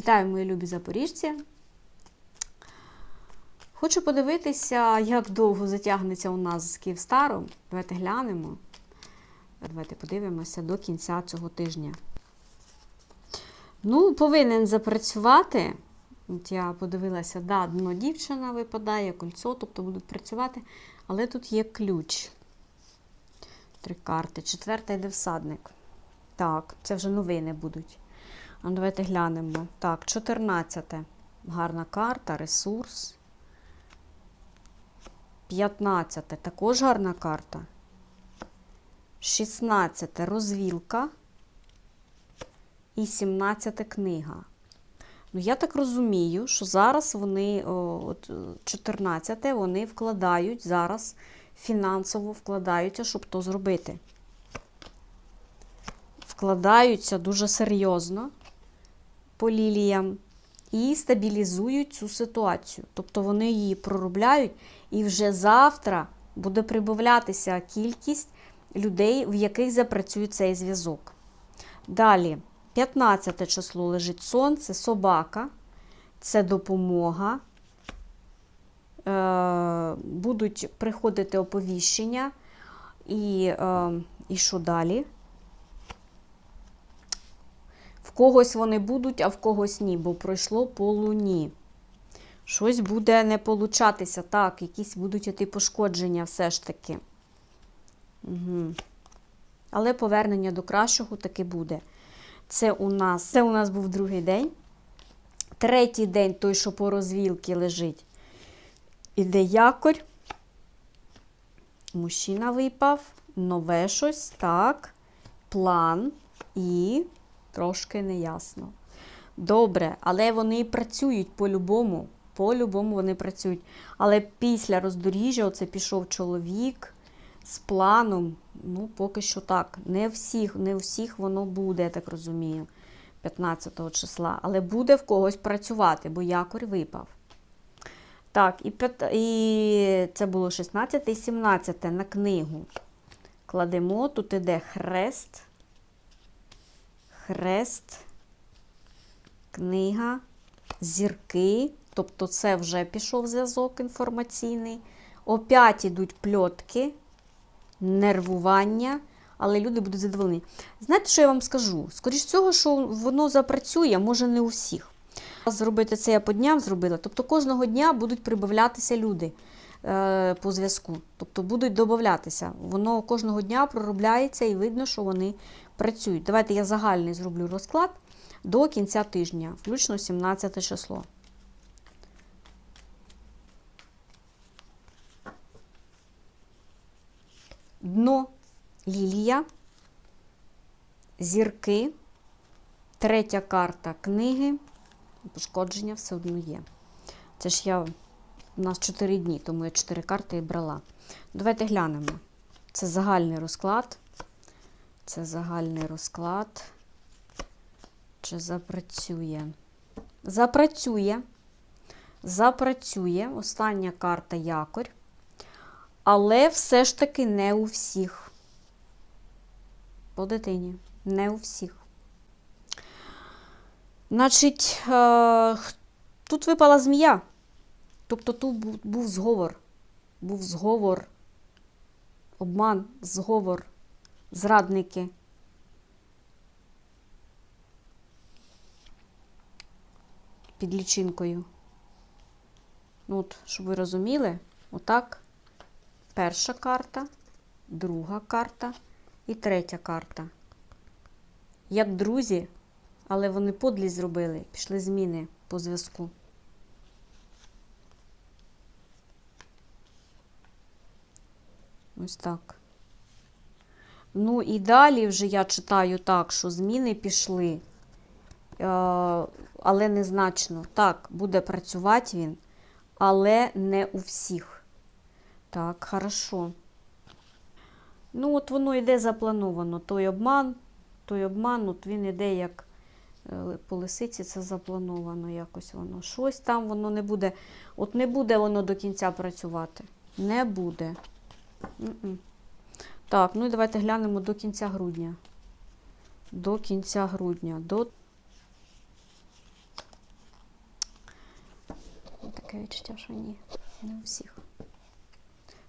Вітаю, мої любі запоріжці. Хочу подивитися, як довго затягнеться у нас з Київстаром. Давайте глянемо. Давайте подивимося до кінця цього тижня. Ну, повинен запрацювати. От я подивилася, да, дно дівчина випадає, кольцо, тобто будуть працювати. Але тут є ключ. Три карти. Четверта йде всадник. Так, це вже новини будуть. А ну, давайте глянемо. Так, 14. Гарна карта, ресурс. 15. Також гарна карта. 16. Розвілка. І 17 книга. Ну, я так розумію, що зараз вони, от 14 вони вкладають зараз, фінансово вкладаються, щоб то зробити. Вкладаються дуже серйозно по ліліям і стабілізують цю ситуацію. Тобто вони її проробляють, і вже завтра буде прибавлятися кількість людей, в яких запрацює цей зв'язок. Далі, 15 число лежить сонце, собака, це допомога. Е, Будуть приходити оповіщення. І, е, і що далі? В когось вони будуть, а в когось ні, бо пройшло по луні. Щось буде не получатися, так, якісь будуть іти пошкодження все ж таки. Угу. Але повернення до кращого таки буде. Це у нас це у нас був другий день. Третій день, той, що по розвілки лежить, іде якорь. Мужчина випав, нове щось, так, план і трошки неясно. Добре, але вони працюють по-любому. По-любому вони працюють. Але після роздоріжжя оце пішов чоловік з планом. Ну, поки що так. Не всіх, не всіх воно буде, я так розумію, 15 числа. Але буде в когось працювати, бо якорь випав. Так, і, і це було 16 і 17 на книгу. Кладемо, тут іде хрест. Хрест, книга, зірки. Тобто це вже пішов зв'язок інформаційний. Опять ідуть пльотки, нервування, але люди будуть задоволені. Знаєте, що я вам скажу? Скоріш всього, що воно запрацює, може не у всіх. Зробити це я по дням зробила. Тобто кожного дня будуть прибавлятися люди е, по зв'язку. Тобто будуть додатися. Воно кожного дня проробляється і видно, що вони працюють. Давайте я загальний зроблю розклад до кінця тижня, включно 17 число. Дно лілія, зірки, третя карта книги. Пошкодження все одно є. Це ж я, у нас 4 дні, тому я 4 карти і брала. Давайте глянемо. Це загальний розклад. Це загальний розклад. Чи запрацює? Запрацює. Запрацює. Остання карта якорь. Але все ж таки не у всіх. По дитині. Не у всіх. Значить, е, тут випала змія. Тобто тут був, був зговор. Був зговор, обман, зговор, зрадники. Під лічинкою. Ну, от, щоб ви розуміли, отак. Перша карта, друга карта і третя карта. Як друзі, але вони подлість зробили, пішли зміни по зв'язку. Ось так. Ну і далі вже я читаю так, що зміни пішли, е, але незначно. Так, буде працювати він, але не у всіх. Так, хорошо. Ну, от воно йде заплановано. Той обман, той обман, от він йде як е, по лисиці, це заплановано якось воно. Щось там воно не буде. От не буде воно до кінця працювати. Не буде. М-м. Так, ну і давайте глянемо до кінця грудня. До кінця грудня. До Таке відчуття, що ні. Не у всіх.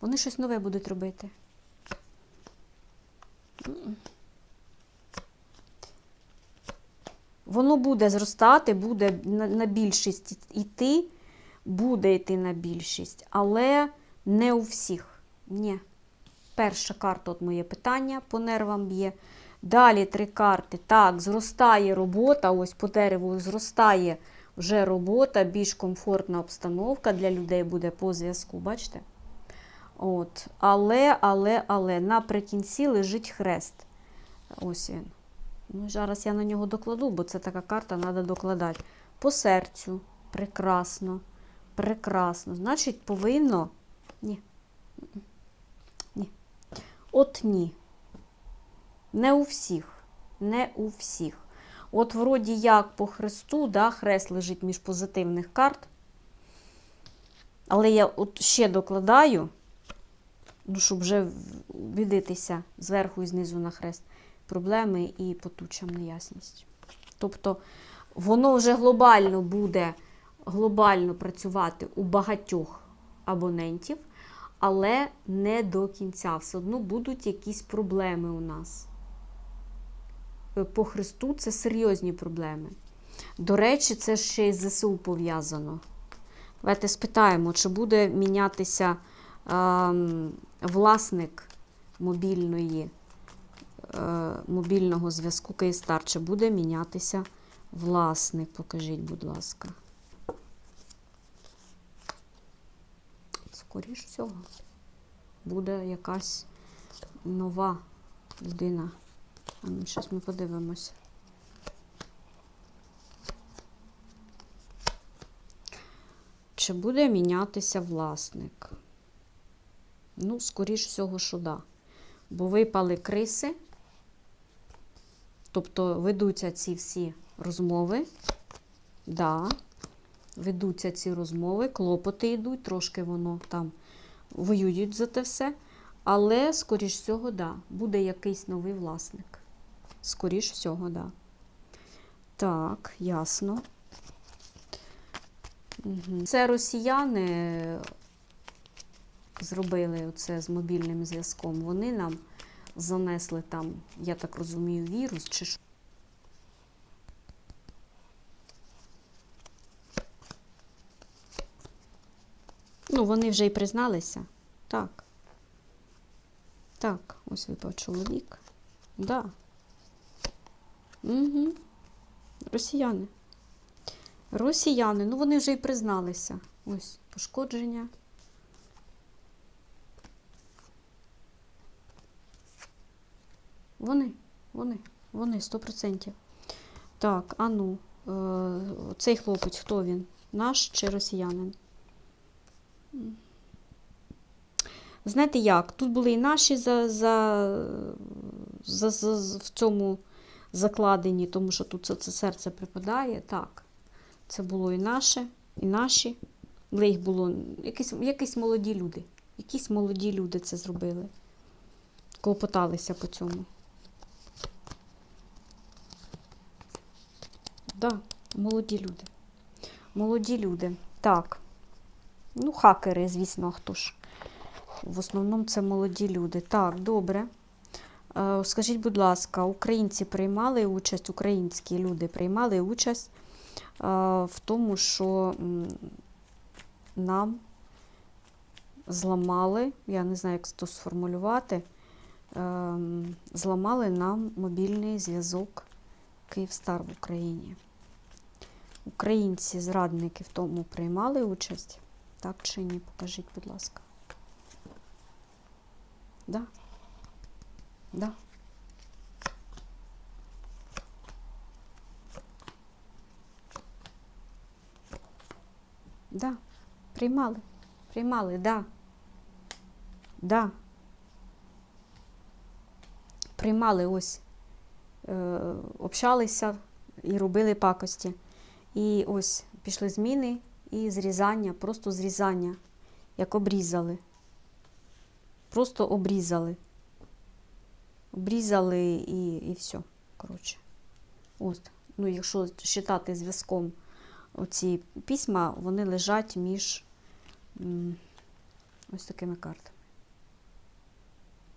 Вони щось нове будуть робити. Воно буде зростати, буде на, більшість йти, буде йти на більшість, але не у всіх. Ні. Перша карта, от моє питання, по нервам б'є. Далі три карти. Так, зростає робота, ось по дереву зростає вже робота, більш комфортна обстановка для людей буде по зв'язку, бачите? От. Але, але, але наприкінці лежить хрест. Ось він. Ну, зараз я на нього докладу, бо це така карта, треба докладати. По серцю. Прекрасно. Прекрасно. Значить, повинно. Ні. От ні. Не у всіх. Не у всіх. От, вроді як по хресту, да, хрест лежить між позитивних карт. Але я от ще докладаю, ну, щоб вже віддитися зверху і знизу на хрест, проблеми і по тучам неясність. Тобто воно вже глобально буде глобально працювати у багатьох абонентів, але не до кінця. Все одно будуть якісь проблеми у нас. Е, По Христу це серйозні проблеми. До речі, це ще й з ЗСУ пов'язано. Давайте спитаємо, чи буде мінятися ем, власник мобільної, е, мобільного зв'язку Київстар, чи буде мінятися власник? Покажіть, будь ласка. Скоріш всього, буде якась нова людина. А ну, Щось ми подивимося. Чи буде мінятися власник? Ну, скоріш всього, що да. Бо випали криси, тобто ведуться ці всі розмови. Да, ведуться ці розмови, клопоти йдуть, трошки воно там воюють за те все. Але, скоріш всього, да, буде якийсь новий власник. Скоріш всього, да. Так, ясно. Угу. Це росіяни зробили це з мобільним зв'язком. Вони нам занесли там, я так розумію, вірус чи що. Ну, вони вже й призналися. Так. Так, ось випав чоловік. Да. Угу. Росіяни. Росіяни, ну вони вже й призналися. Ось пошкодження. Вони, вони, вони, 100%. Так, а ну, е, цей хлопець, хто він? Наш чи росіянин? Знаєте як? Тут були і наші за, за, за, за, в цьому закладені, тому що тут це, це серце припадає. Так, це було і наше, і наші. Але їх було якісь, якісь молоді люди. Якісь молоді люди це зробили. Клопоталися по цьому. Да, молоді люди. Молоді люди. Так. Ну, хакери, звісно, хто ж. В основному це молоді люди. Так, добре. Е, Скажіть, будь ласка, українці приймали участь, українські люди приймали участь е, в тому, що нам зламали, я не знаю, як це сформулювати, е, зламали нам мобільний зв'язок Київстар в Україні. Українці, зрадники в тому приймали участь? Так чи ні? Покажіть, будь ласка. Да. Да. Да. Приймали. Приймали, да. Да. Приймали ось. Е, общалися і робили пакості. І ось пішли зміни і зрізання, просто зрізання, як обрізали. Просто обрізали. Обрізали і і все. Коротше. От. Ну, якщо вважати зв'язком оці письма, вони лежать між ось такими картами.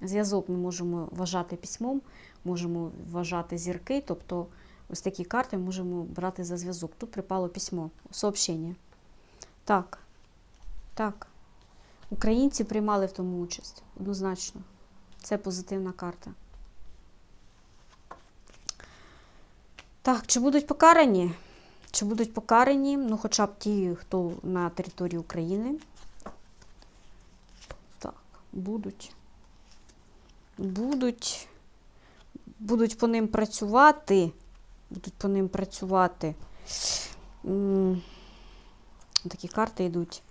Зв'язок ми можемо вважати письмом, можемо вважати зірки, тобто ось такі карти можемо брати за зв'язок. Тут припало письмо, сообщення. Так, так. Українці приймали в тому участь, однозначно. Це позитивна карта. Так, чи будуть покарані? Чи будуть покарані? Ну, хоча б ті, хто на території України. Так, будуть. Будуть. Будуть по ним працювати. Будуть по ним працювати. Такі карти йдуть.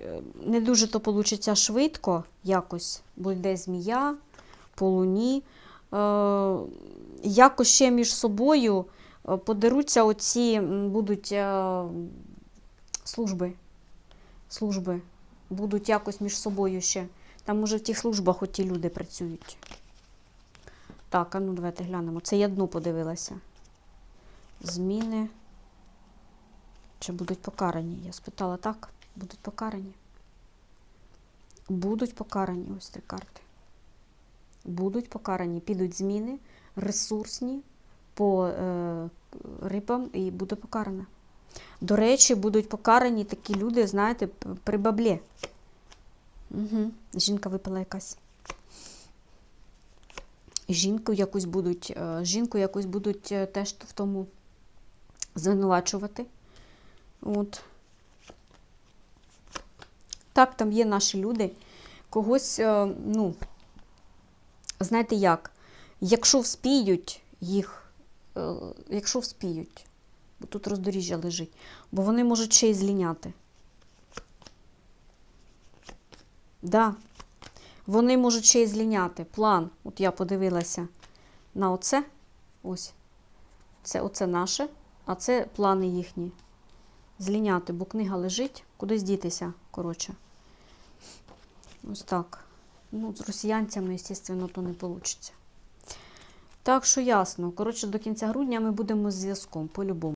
Е, Не дуже то получиться швидко якось, бо йде змія по луні. Е, якось ще між собою е, подеруться оці будуть служби. Служби. Будуть якось між собою ще. Там уже в тих службах оті люди працюють. Так, а ну давайте глянемо. Це я дно подивилася. Зміни. Чи будуть покарані? Я спитала так. Будуть покарані. Будуть покарані ось три карти. Будуть покарані. Підуть зміни, ресурсні по е, рибам і буде покарана. До речі, будуть покарані такі люди, знаєте, при баблі. Угу. Жінка випила якась. Жінку якусь будуть, е, жінку якусь будуть е, теж в тому звинувачувати. От. Так, там є наші люди. Когось, е, ну, знаєте як, якщо вспіють їх, е, якщо вспіють, бо тут роздоріжжя лежить, бо вони можуть ще й зліняти. Да. Вони можуть ще й зліняти. План. От я подивилася на оце. Ось. Це оце наше, а це плани їхні. Зліняти, бо книга лежить, кудись дітися, коротше. Ось так. Ну, з росіянцями, звісно, то не вийде. Так що ясно. Коротше, до кінця грудня ми будемо з зв'язком, по-любому.